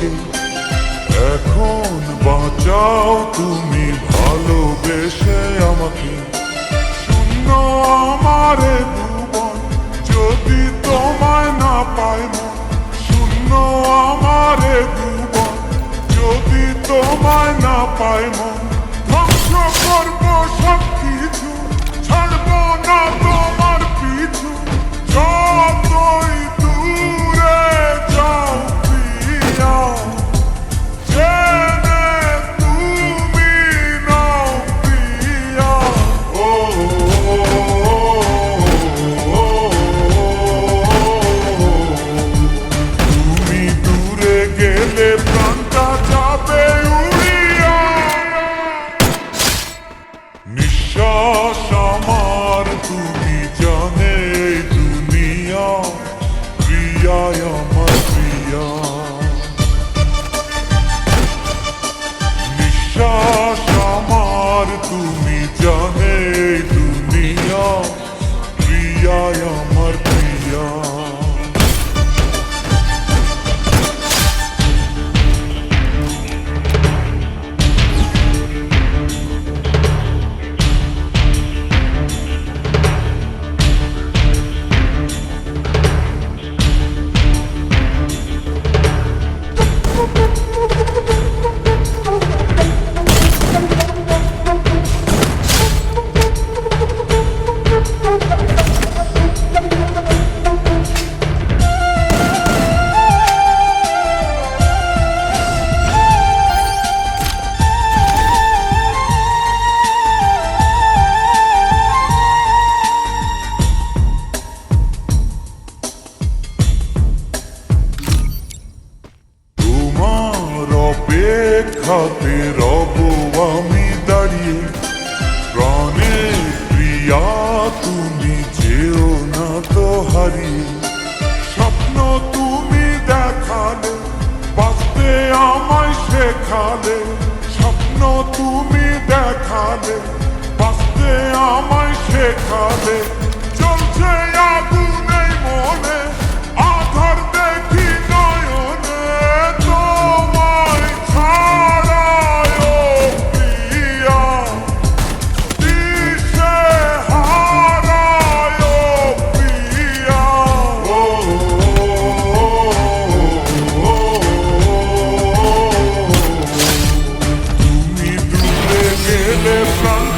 আমাকে এখন বাঁচাও তুমি, ভালোবেসে আমাকে। শূন্য আমারে ভুবন, যদি তোমায় না পাই শূন্য আমারে ভুবন, যদি তোমায় না পাই মন। ধ্বংস করব সব নিঃশ্বাস আমার, তুমি জানে, দুনিয়া প্রিয়ায় আমার প্রিয়া। বিশ্বাস আমার, তুমি জানে, দুনিয়া প্রিয়ায় আমার অপেক্ষাতে রব আমি দাঁড়িয়ে। প্রাণের প্রিয়া, তুমি যেও না তো হারিয়ে। স্বপ্ন তুমি দেখালে, বাঁচতে আমায় শেখালে। স্বপ্ন তুমি দেখালে, বাঁচতে আমায় শেখালে। live from